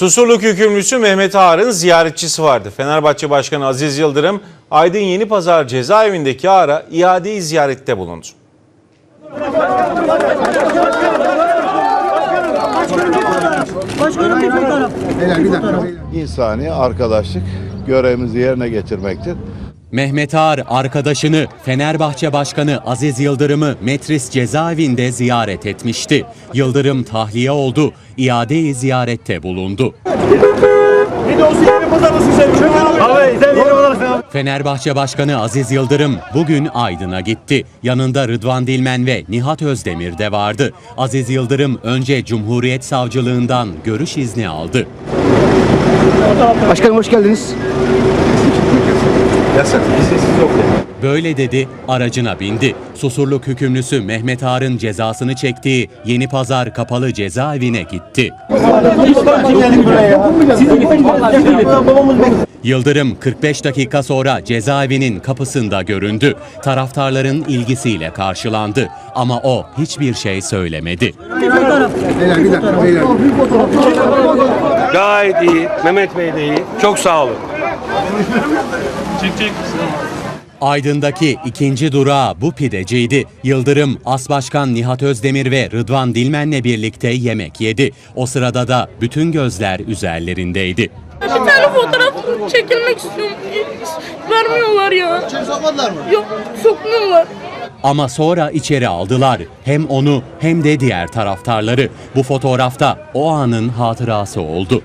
Susurluk hükümlüsü Mehmet Ağar'ın ziyaretçisi vardı. Fenerbahçe Başkanı Aziz Yıldırım, Aydın Yenipazar cezaevindeki Ağar'a iadeyi ziyarette bulundu. İnsani arkadaşlık görevimizi yerine getirmektir. Mehmet Ağar arkadaşını Fenerbahçe Başkanı Aziz Yıldırım'ı Metris cezaevinde ziyaret etmişti. Yıldırım tahliye oldu, iadeyi ziyarette bulundu. Fenerbahçe Başkanı Aziz Yıldırım bugün Aydın'a gitti. Yanında Rıdvan Dilmen ve Nihat Özdemir de vardı. Aziz Yıldırım önce Cumhuriyet Savcılığından görüş izni aldı. Başkanım hoş geldiniz. Böyle dedi, aracına bindi. Susurluk hükümlüsü Mehmet Ağar'ın cezasını çektiği Yeni Pazar Kapalı Cezaevine gitti. Yıldırım 45 dakika sonra cezaevinin kapısında göründü. Taraftarların ilgisiyle karşılandı ama o hiçbir şey söylemedi. Gayet iyi. Mehmet Bey de iyi. Çok sağ olun. Aydın'daki ikinci durağı bu pideciydi. Yıldırım, Asbaşkan Nihat Özdemir ve Rıdvan Dilmen'le birlikte yemek yedi. O sırada da bütün gözler üzerlerindeydi. Bir tane fotoğraf çekilmek istiyorum. Vermiyorlar ya. İçeri sokmadılar mı? Yok sokmuyorlar. Ama sonra içeri aldılar. Hem onu hem de diğer taraftarları. Bu fotoğrafta o anın hatırası oldu.